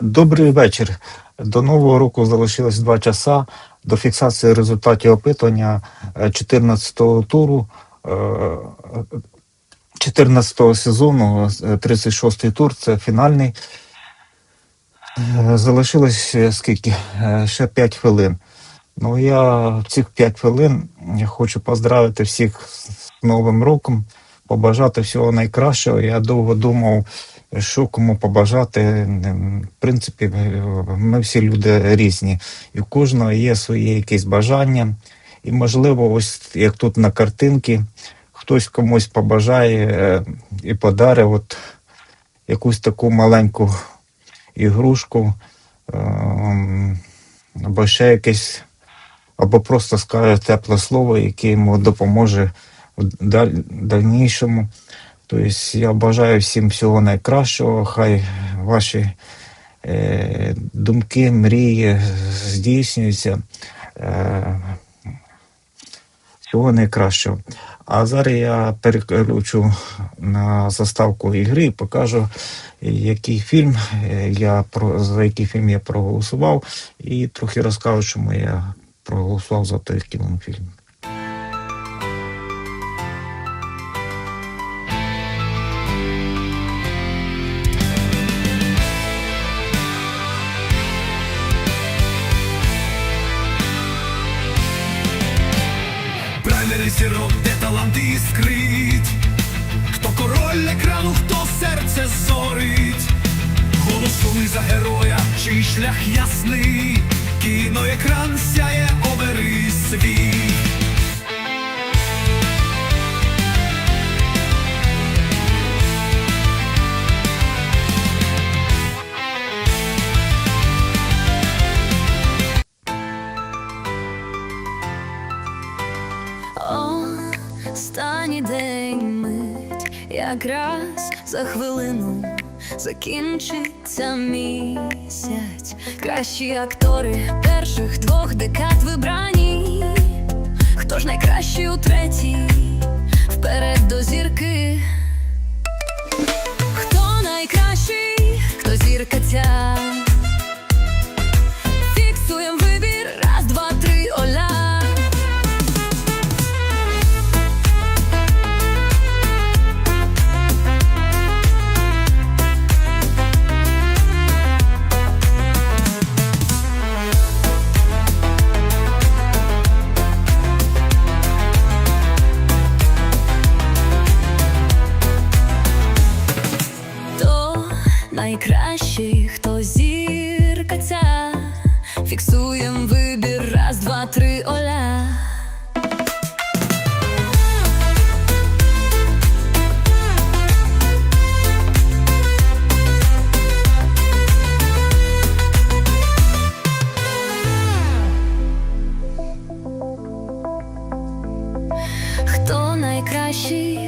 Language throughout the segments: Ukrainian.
Добрий вечір. До нового року залишилось два часа до фіксації результатів опитування 14-го туру, 14-го сезону, 36-й тур, це фінальний. Е, Залишилось е, скільки? Е, Ще 5 хвилин. Ну, я в цих 5 хвилин хочу поздравити всіх з Новим роком, побажати всього найкращого. Я довго думав, що кому побажати. В принципі, ми всі люди різні, і в кожного є свої якісь бажання. І, можливо, ось як тут на картинці, хтось комусь побажає е, і подарить от якусь таку маленьку ігрушку, ем, або ще якесь, або просто скаже тепле слово, яке йому допоможе в дальнішому. Тобто я бажаю всім всього найкращого. Хай ваші е, думки, мрії здійснюються. Е, всього найкращого. А зараз я переключу на заставку ігри і покажу, який фільм е, я за який фільм я проголосував, і трохи розкажу, чому я проголосував за той кінофільм. Правильний сірок, де талант іскрить. Хто король екрану, хто серце зорить. Голосуй за героя, чий шлях ясний. Кіноекран сяє, обери свій якраз за хвилину закінчиться місяць. Кращі актори перших двох декад вибрані. Хто ж найкращий у третій? Вперед до зірки. Хто найкращий, хто зірка ця?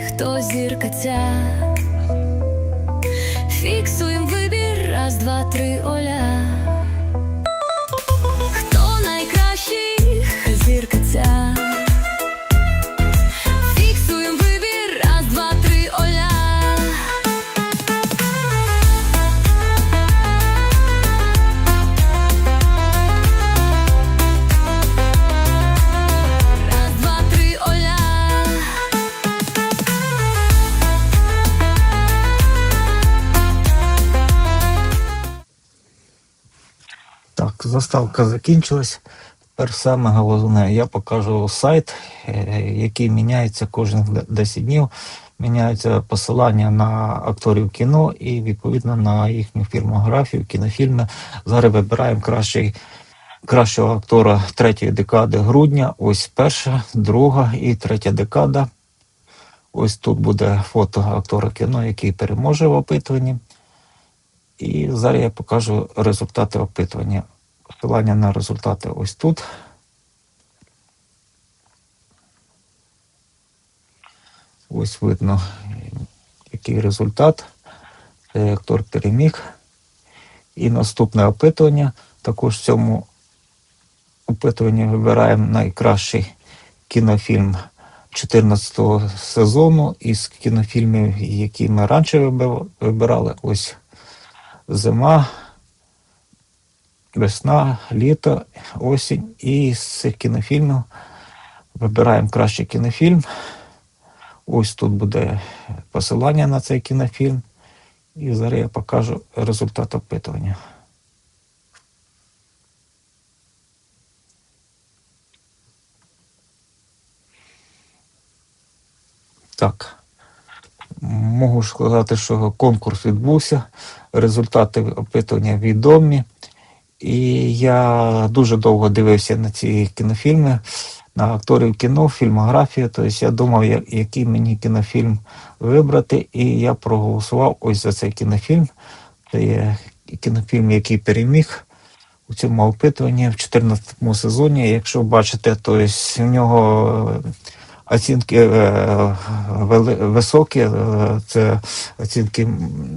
Хто зірка ця фіксуємо вибір, раз, два, три, оля. Заставка закінчилась. Тепер саме головне, я покажу сайт, е, який міняється кожних 10 днів. Міняються посилання на акторів кіно і відповідно на їхню фільмографію, кінофільми. Зараз вибираємо кращий, кращого актора третьої декади грудня. Ось перша, друга і третя декада. Ось тут буде фото актора кіно, який переможе в опитуванні. І зараз я покажу результати опитування. Посилання на результати ось тут. Ось видно, який результат. Цей актор переміг. І наступне опитування. Також в цьому опитуванні вибираємо найкращий кінофільм 14 сезону із кінофільмів, які ми раніше вибирали. Ось Зима, весна, літо, осінь. І з цих кінофільмів вибираємо кращий кінофільм. Ось тут буде посилання на цей кінофільм. І зараз я покажу результат опитування. Так. Можу сказати, що конкурс відбувся, результати опитування відомі. І я дуже довго дивився на ці кінофільми, на акторів кіно, фільмографію. Тобто я думав, який мені кінофільм вибрати, і я проголосував ось за цей кінофільм. Це є кінофільм, який переміг у цьому опитуванні в 14 сезоні. Якщо бачите, то в нього оцінки е, високі. е, Це оцінки,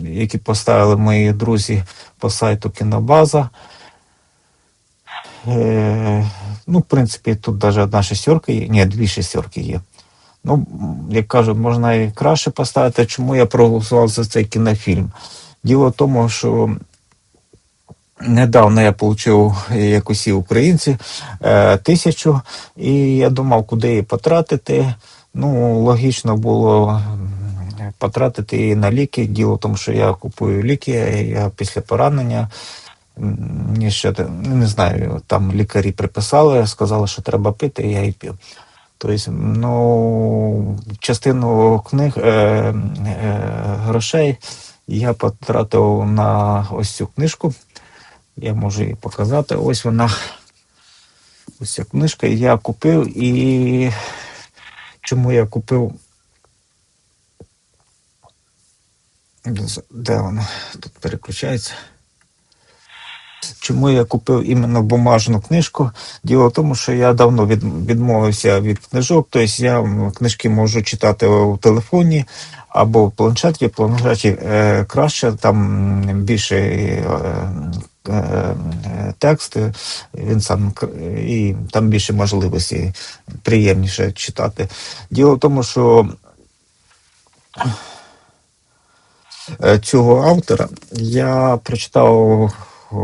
які поставили мої друзі по сайту Кінобаза. Е, Ну, в принципі, тут навіть одна шестерка є. Ні, дві шестерки є. Ну, як кажуть, можна і краще поставити. Чому я проголосував за цей кінофільм? Діло в тому, що недавно я отримав, як усі українці, е, тисячу, і я думав, куди її потратити. Ну, логічно було потратити її на ліки. Діло в тому, що я купую ліки, я після поранення. Ще не знаю, там лікарі приписали, сказали, що треба пити, і я і пив. Тобто, ну, частину книг е, е, грошей я потратив на ось цю книжку. Я можу її показати. Ось вона. Ось ця книжка. Я купив і чому я купив. Де вона? Тут переключається. Чому я купив іменно бумажну книжку? Діло в тому, що я давно відмовився від книжок, тобто я книжки можу читати у телефоні або в планшеті. В планшеті е, краще, там більше е, е, текст, він сам і там більше можливостей, приємніше читати. Діло в тому, що цього автора я прочитав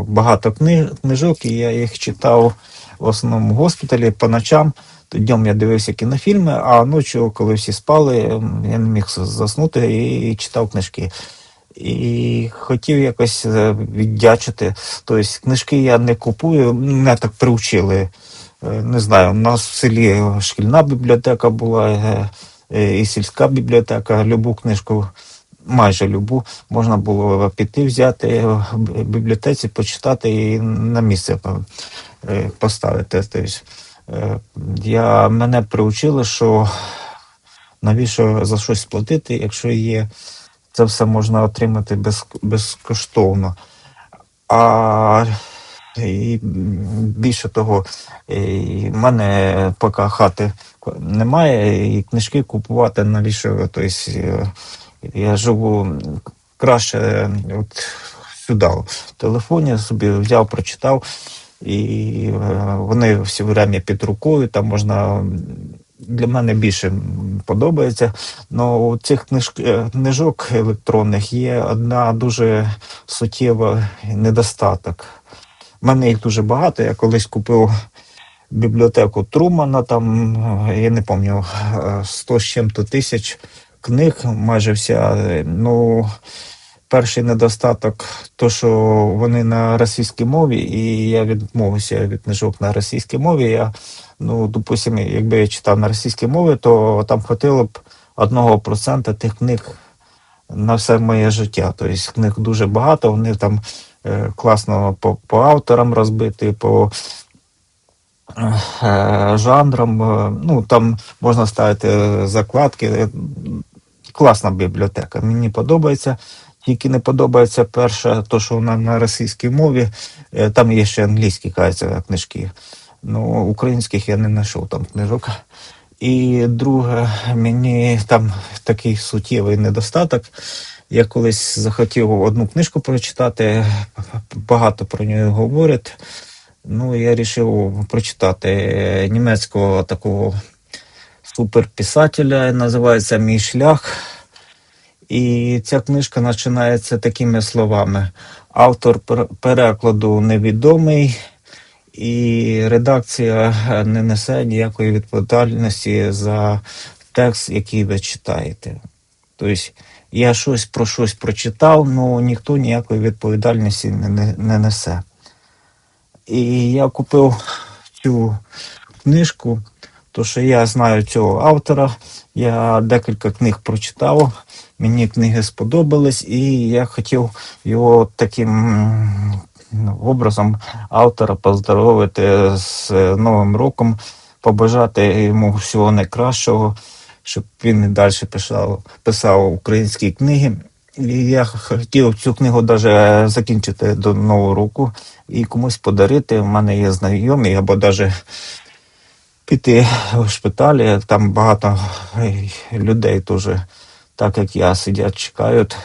багато кни- книжок, і я їх читав в основному в госпіталі по ночам. Днем я дивився кінофільми, а ночі, коли всі спали, я не міг заснути і читав книжки. І хотів якось е, віддячити. Тобто книжки я не купую, мене так приучили. Е, Не знаю, у нас в селі шкільна бібліотека була, е, і сільська бібліотека. Любу книжку, майже любу, можна було піти, взяти в бібліотеці, почитати і на місце е, поставити. Тобто, е, я, мене приучили, що навіщо за щось платити, якщо є, це все можна отримати без, безкоштовно. А і більше того, і в мене поки хати немає, і книжки купувати навіщо. Тобто, е, я живу краще от сюди, в телефоні собі взяв, прочитав, і е, вони все время під рукою, там можна. Для мене більше подобається. Но у цих книж... е, книжок електронних є одна дуже суттєва недостаток. У мене їх дуже багато. Я колись купив бібліотеку Трумана, там, е, я не пам'ятаю, е, 100 з чим-то тисяч книг, майже вся. Ну, перший недостаток, то що вони на російській мові, і я відмовився від книжок на російській мові. Я, ну, допустимо, якби я читав на російській мові, то там хватило б одного процента тих книг на все моє життя. Тобто книг дуже багато, вони там е, класно по, по авторам розбиті, по е, жанрам. е, Ну, там можна ставити закладки. Класна бібліотека. Мені подобається. Тільки не подобається перше, то, що вона на російській мові. Е, Там є ще англійські кажеться, книжки. Ну, українських я не знайшов там книжок. І друге, мені там такий суттєвий недостаток. Я колись захотів одну книжку прочитати, багато про неї говорять. Ну, я вирішив прочитати німецького такого суперписателя, називається Мій шлях. І ця книжка починається такими словами: автор перекладу невідомий, і редакція не несе ніякої відповідальності за текст, який ви читаєте. Тобто я щось про щось прочитав, але ніхто ніякої відповідальності не, не несе. І я купив цю книжку, то що я знаю цього автора. Я декілька книг прочитав, мені книги сподобались, і я хотів його таким ну, образом автора поздоровити з е, Новим роком, побажати йому всього найкращого, щоб він і далі писав, писав українські книги. І я хотів цю книгу навіть закінчити до Нового року і комусь подарити. У мене є знайомі, або навіть піти в шпиталі. Там багато е, людей теж, так як я, сидять, чекають,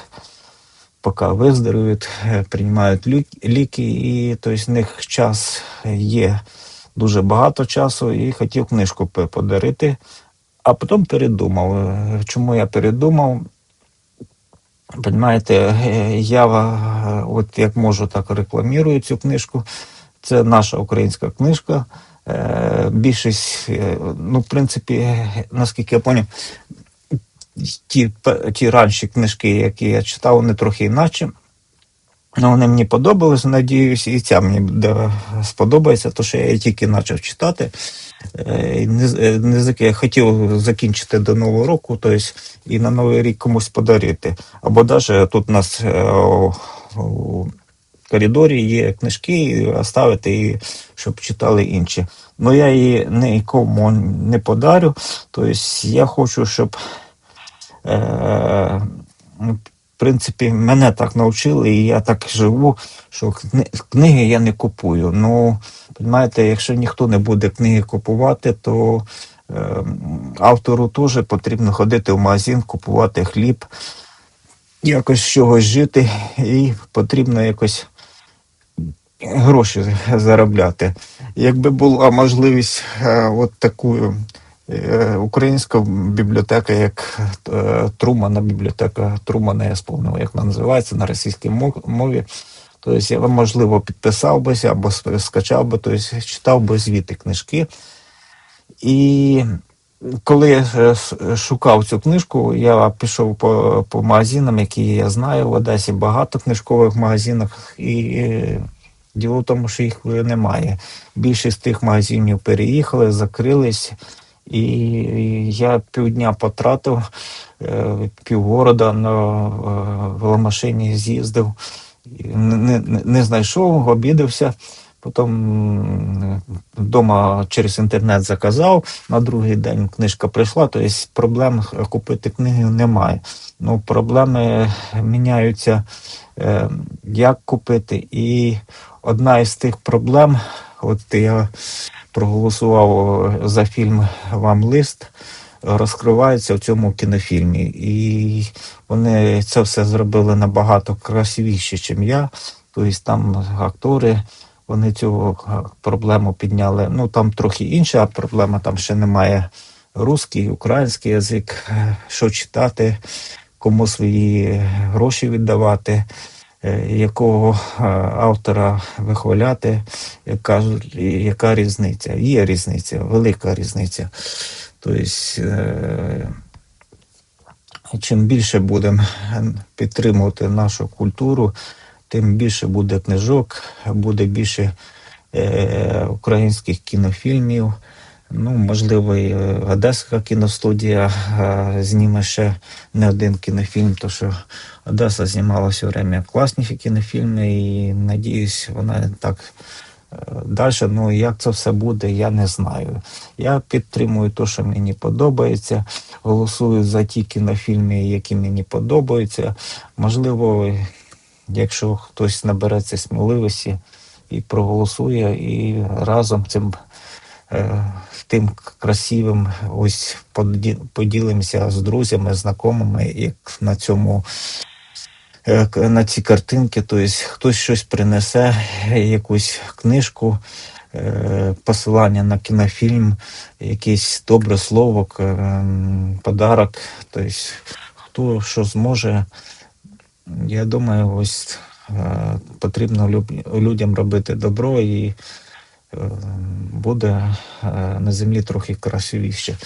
поки виздоровіють, е, приймають ліки, і тобто, в них час є дуже багато часу, і хотів книжку подарити. А потім передумав. Е, Чому я передумав? Понимаєте, е, я е, от як можу, так рекламірую цю книжку. Це наша українська книжка. Е, Більшість, е, ну, в принципі, наскільки я поняв, ті, ті ранші книжки, які я читав, вони трохи інакше. Ну, вони мені подобались, надіюсь, і ця мені сподобається, тому що я її тільки почав читати. Е, Не, не я хотів закінчити до Нового року, тобто і на Новий рік комусь подарити. Або навіть тут у нас у, у коридорі є книжки, оставити її, щоб читали інші. Ну я її нікому не подарю. Тобто я хочу, щоб е, ну, в принципі, мене так навчили, і я так живу, що кни- книги я не купую. Ну, розумієте, якщо ніхто не буде книги купувати, то е, автору теж потрібно ходити в магазин, купувати хліб, якось з чогось жити, і потрібно якось гроші заробляти. Якби була можливість е, от такою е, українська бібліотека, як е, Трумана, бібліотека Трумана, я сповнив, як вона називається на російській мові. Тобто я, можливо, підписав бися або скачав би, тобто читав би звідти книжки. І коли я шукав цю книжку, я пішов по, по магазинам, які я знаю в Одесі, багато книжкових магазинах, і діло в тому, що їх вже немає. Більшість тих магазинів переїхали, закрились, і я півдня потратив, е, півгорода на е, веломашині з'їздив, не, не, не знайшов, обідався. Потім вдома через інтернет заказав, на другий день книжка прийшла, тобто проблем купити книги немає. Ну, проблеми міняються, е, як купити. І одна із тих проблем, от я проголосував за фільм Вам лист, розкривається в цьому кінофільмі. І вони це все зробили набагато красивіше, ніж я. Тобто там актори. Вони цю е, проблему підняли. Ну там трохи інша проблема, там ще немає русський, український язик, е, що читати, кому свої гроші віддавати, е, якого автора вихваляти, як кажуть, яка різниця. Є різниця, велика різниця. Тобто, чим більше будемо підтримувати нашу культуру, тим більше буде книжок, буде більше е, українських кінофільмів. Ну, можливо, і е, Одеська кіностудія е, зніме ще не один кінофільм, тому що Одеса знімала все время класні кінофільми, і надіюсь, вона так Далі, ну як це все буде, я не знаю. Я підтримую те, що мені подобається. Голосую за ті кінофільми, які мені подобаються. Можливо, якщо хтось набереться сміливості і проголосує, і разом цим е, тим красивим ось поділимося з друзями, знайомими, як на цьому е, на ці картинки, тобто хтось щось принесе, якусь книжку, е, посилання на кінофільм, якесь добре слово, ем, подарок. Тобто хто що зможе. Я думаю, ось е, потрібно людям робити добро і е, буде е, на землі трохи красивіше.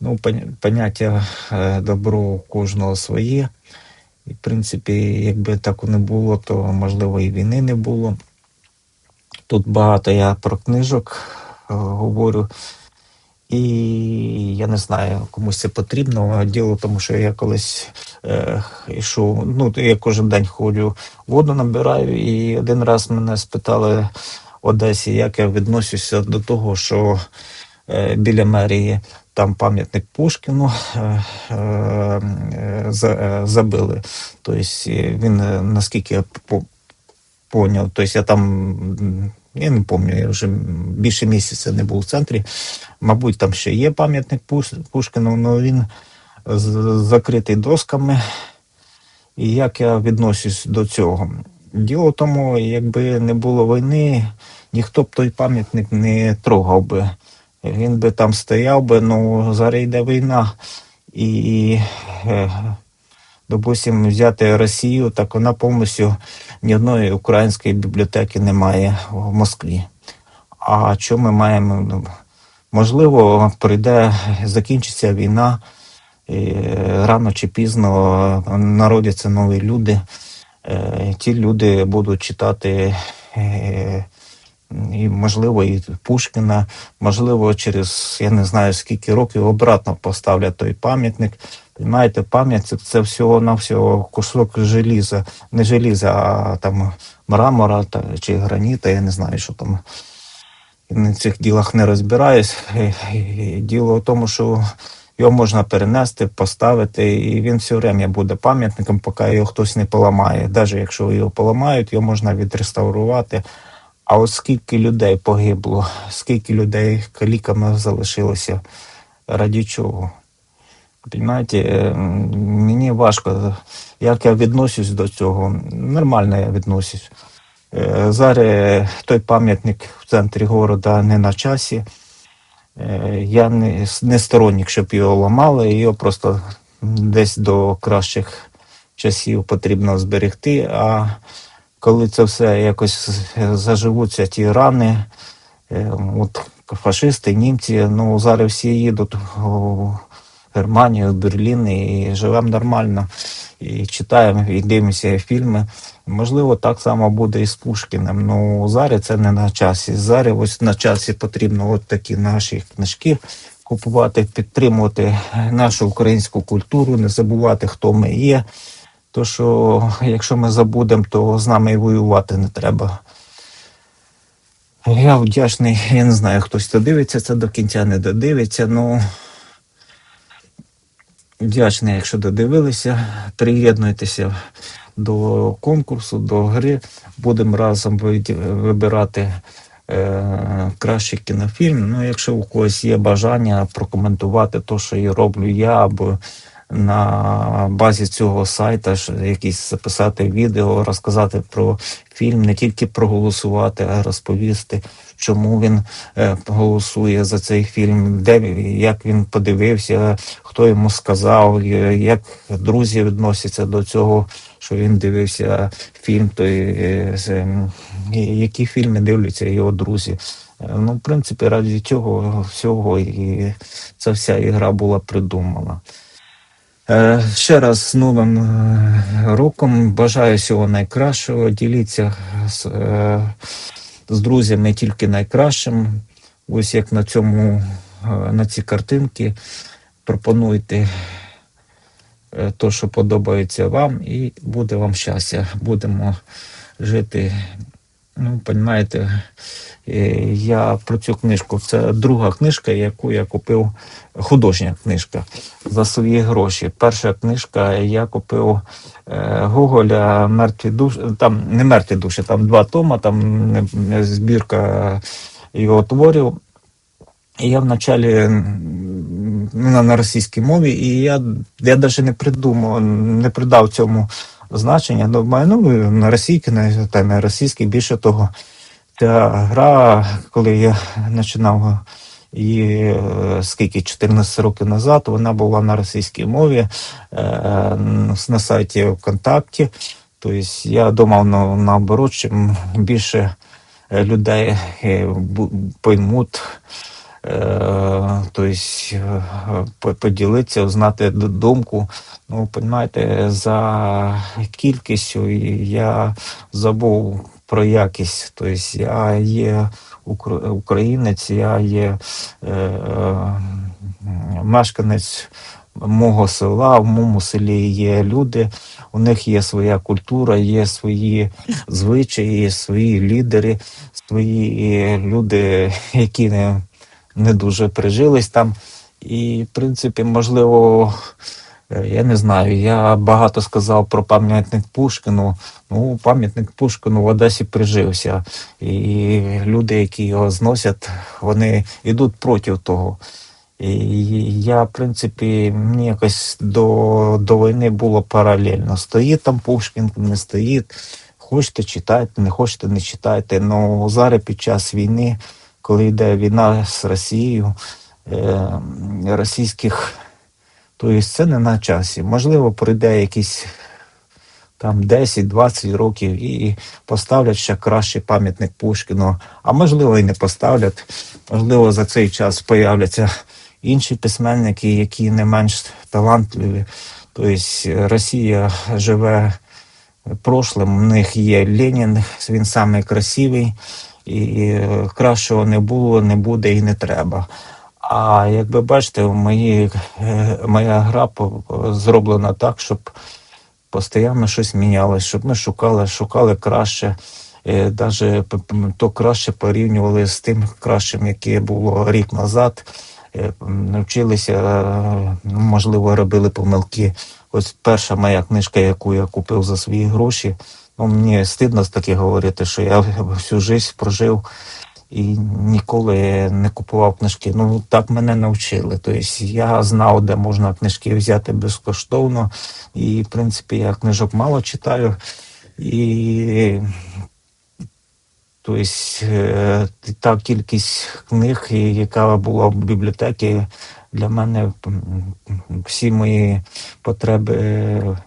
Ну, поняття добро у кожного своє. І, в принципі, якби так не було, то можливо і війни не було. Тут багато я про книжок говорю. І я не знаю, комусь це потрібно. Діло тому, що я колись е, йшов, ну я кожен день ходжу, воду набираю, і один раз мене спитали в Одесі, як я відношуся до того, що е, біля мерії там пам'ятник Пушкіну е, е, е, забили. Тобто е, він, е, наскільки я поняв. Тобто я там, я не пам'ятаю, я вже більше місяця не був в центрі. Мабуть, там ще є пам'ятник Пуш- Пушкіну, але він закритий досками. І як я відношусь до цього? Діло в тому, якби не було війни, ніхто б той пам'ятник не трогав би. Він би там стояв би, ну зараз йде війна. І, допустимо, взяти Росію, так вона повністю ні одної української бібліотеки немає в Москві. А що ми маємо? Ну, Можливо, прийде, закінчиться війна, і рано чи пізно народяться нові люди. Е, Ті люди будуть читати е, і, можливо, і Пушкіна, можливо, через я не знаю скільки років обратно поставлять той пам'ятник. Понимаєте, пам'ятник це всього на всього кусок желіза, не желіза, а там мрамора та, чи граніта, я не знаю, що там на цих ділах не розбираюсь. Е, е, Діло в тому, що його можна перенести, поставити, і він все время буде пам'ятником, поки його хтось не поламає. Навіть якщо його поламають, його можна відреставрувати. А от скільки людей погибло, скільки людей каліками залишилося, раді чого? Понимаєте, е, мені важко, як я відношусь до цього. Нормально я відношусь. Е, Зараз той пам'ятник в центрі города не на часі. Е, Я не, не сторонник, щоб його ламали, його просто десь до кращих часів потрібно зберегти. А коли це все якось заживуться ті рани, е, от фашисти, німці, ну зараз всі їдуть у Германію, в Берлін і живемо нормально. І читаємо, і дивимося фільми. Можливо, так само буде і з Пушкіним. Ну зараз це не на часі. Зараз ось на часі потрібно от такі наші книжки купувати, підтримувати нашу українську культуру, не забувати, хто ми є. То що якщо ми забудемо, то з нами і воювати не треба. Я вдячний, я не знаю, хтось додивиться це до кінця, не додивиться. Ну вдячний, якщо додивилися. Приєднуйтеся до конкурсу, до гри. Будемо разом вибирати е, кращий кінофільм. Ну, якщо у когось є бажання прокоментувати те, що я роблю я, або на базі цього сайта якісь записати відео, розказати про фільм, не тільки проголосувати, а розповісти, чому він е, голосує за цей фільм, де як він подивився, хто йому сказав, е, як друзі відносяться до цього, що він дивився фільм, той е, ем, які фільми дивляться його друзі. Ну, в принципі, раді цього всього і ця вся ігра була придумана. Е, Ще раз з Новим е, роком бажаю всього найкращого. Діліться з, е, з друзями тільки найкращим. Ось як на цьому, на ці картинки. Пропонуйте то, що подобається вам, і буде вам щастя. Будемо жити. Ну, розумієте, я про цю книжку. Це друга книжка, яку я купив, художня книжка за свої гроші. Перша книжка я купив е, Гоголя Мертві душі. Там не мертві душі, там два тома, там е, збірка його творів. Я вначалі ну, на російській мові, і я, я навіть не придумав, не придав цьому значення. Думаю, ну на російській, на, на російській, більше того. Та гра, коли я починав І е, скільки 14 років назад вона була на російській мові е, на сайті ВКонтакті. Тобто я думав на, наоборот, чим більше е, людей поймуть, тобто поділитися, узнати думку. Ну, розумієте, за кількістю я забув про якість. Тобто я є українець, я є е, е, мешканець мого села, в моєму селі є люди, у них є своя культура, є свої звичаї, свої лідери, свої люди, які не, не дуже прижились там. І, в принципі, можливо, я не знаю, я багато сказав про пам'ятник Пушкіну. Ну, пам'ятник Пушкіну в Одесі прижився. І люди, які його зносять, вони йдуть проти того. І я, в принципі, мені якось до, до війни було паралельно. Стоїть там Пушкін, не стоїть. Хочете читайте, не хочете, не читайте. Ну зараз під час війни, коли йде війна з Росією, е, російських, то це не на часі. Можливо, пройде якісь там 10-20 років і поставлять ще кращий пам'ятник Пушкіну. А можливо, і не поставлять. Можливо, за цей час появляться інші письменники, які не менш талантливі. Тобто Росія живе прошлим. У них є Ленін, він самий красивий, і кращого не було, не буде і не треба. А як ви бачите, мої, е, моя гра зроблена так, щоб постійно щось мінялось, щоб ми шукали, шукали краще. Е, п- п- то краще порівнювали з тим кращим, яке було рік назад. Е, Навчилися, е, можливо, робили помилки. Ось перша моя книжка, яку я купив за свої гроші. Ну, мені стидно таке говорити, що я всю життя прожив і ніколи не купував книжки. Ну так мене навчили. Тобто я знав, де можна книжки взяти безкоштовно. І, в принципі, я книжок мало читаю. І тобто, е, та кількість книг, яка була в бібліотеці, для мене всі мої потреби е,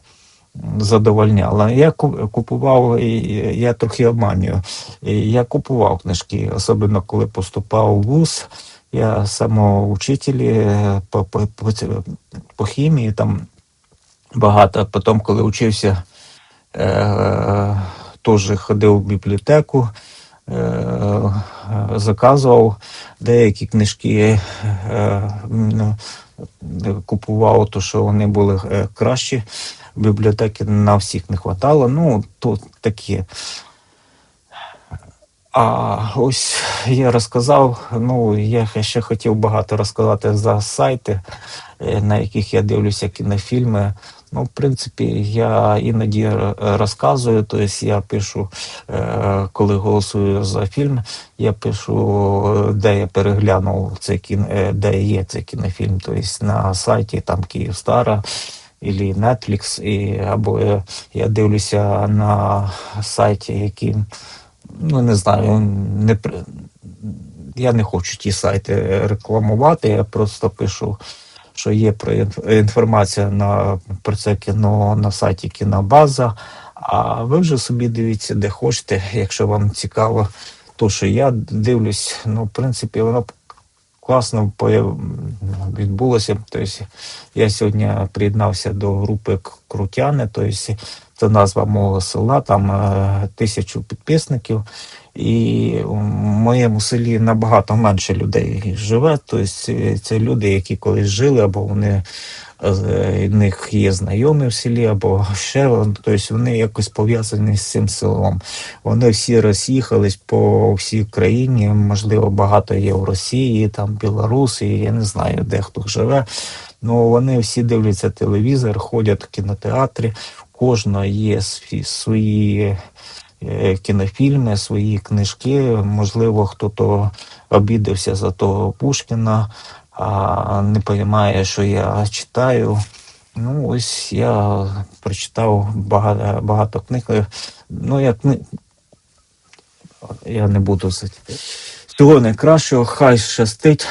задовольняла. Я купував, і я трохи обманюю. Я купував книжки, особливо коли поступав у вуз. Я самоучителі по, по, по, по хімії там багато. Потім, коли учився, е, теж ходив в бібліотеку, е, заказував деякі книжки, е, ну, купував, то що вони були е, кращі. Бібліотеки на всіх не вистачало. Ну, то таке. А ось я розказав. Ну, я ще хотів багато розказати за сайти, е, на яких я дивлюся кінофільми. Ну, в принципі, я іноді розказую, тобто я пишу, е, коли голосую за фільм, я пишу, е, де я переглянув цей кіно, е, де є цей кінофільм, тобто на сайті там Київстара і Netflix, і, або я, я дивлюся на сайті, які ну не знаю, не я не хочу ті сайти рекламувати. Я просто пишу, що є інформація на про це кіно на сайті Кінобаза. А ви вже собі дивіться, де хочете, якщо вам цікаво, то що я дивлюсь, ну в принципі, воно класно відбулося. Тобто я сьогодні приєднався до групи Крутяни, тобто це назва мого села, там е, тисячу підписників. І в моєму селі набагато менше людей живе. Тобто це- це люди, які колись жили, або вони е, в них є знайомі в селі, або ще тобто вони якось пов'язані з цим селом. Вони всі роз'їхались по всій країні. Можливо, багато є в Росії, там Білорусі, я не знаю, де хто живе. Ну вони всі дивляться телевізор, ходять в кінотеатрі. Кожного є свої, е, кінофільми, свої книжки. Можливо, хто-то обідався за того Пушкіна, а не розуміє, що я читаю. Ну, ось я прочитав багато, багато книг. Ну, я, кни... я не буду всього найкращого, хай щастить.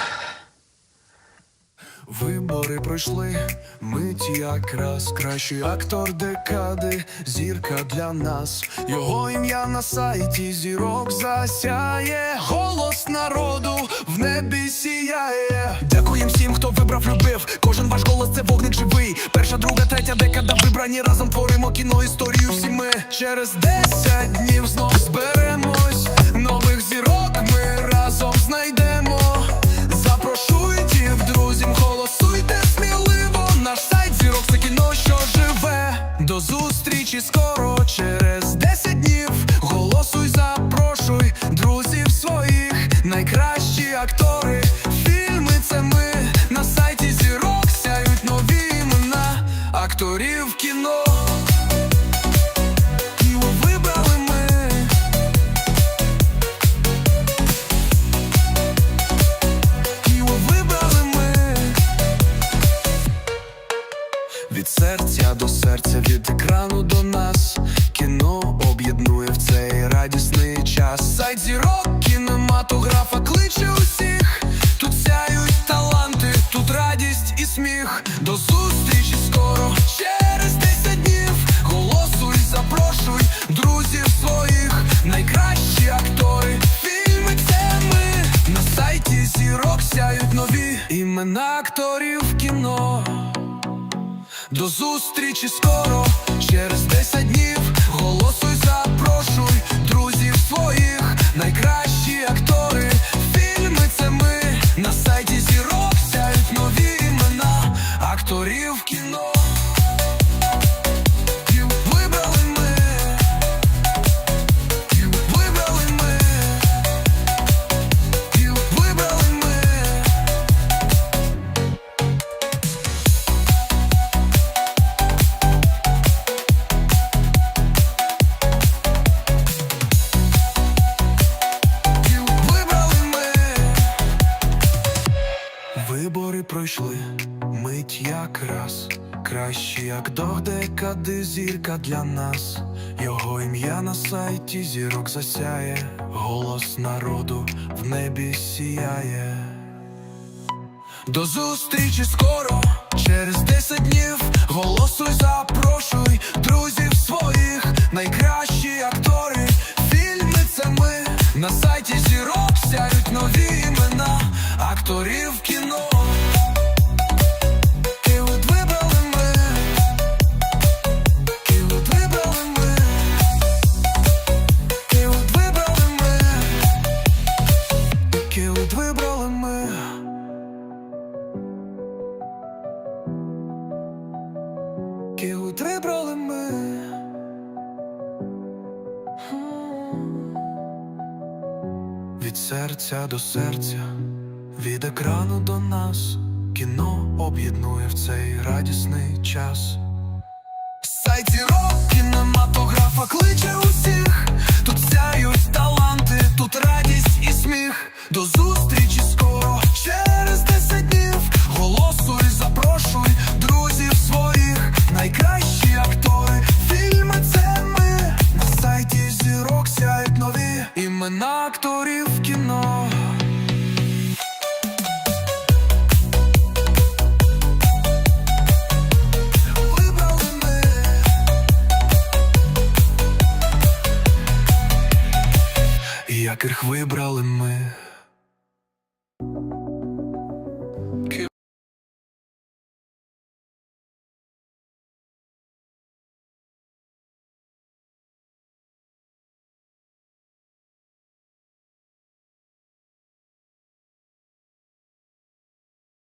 Пройшли, мить якраз кращий актор декади, зірка для нас. Його ім'я на сайті зірок засяє. Голос народу в небі сіяє. Дякуєм всім, хто вибрав, любив. Кожен ваш голос це вогник живий. Перша, друга, третя декада вибрані разом творимо кіно історію всі ми. Через 10 днів знов зберемось. Нових зірок ми разом знайдемо. До зустрічі скоро через 10 днів. Голосуй, запрошуй друзів своїх. Найкращі актори. Фільми це ми на сайті зірок сяють нові імена акторів кіно. Від екрану до нас. Кіно об'єднує в цей радісний час. Сайт зірок кінематографа кличе усіх. Тут сяють таланти, тут радість і сміх. До зустрічі скоро через 10 днів. Голосуй, запрошуй друзів своїх. Найкращі актори. Фільми це ми на сайті зірок сяють нові імена акторів кіно. До зустрічі скоро, через 10 днів. Голосуй, запрошуй друзів своїх. Декади для нас. Його ім'я на сайті зірок засяє, голос народу в небі сіяє. До зустрічі скоро, через 10 днів. Голосуй, запрошуй друзів своїх. Найкращі актори. Фільми це ми. На сайті зірок сяють нові імена акторів кіно. Час. Сайті рок кінематографа кличе усіх. Яких вибрали ми.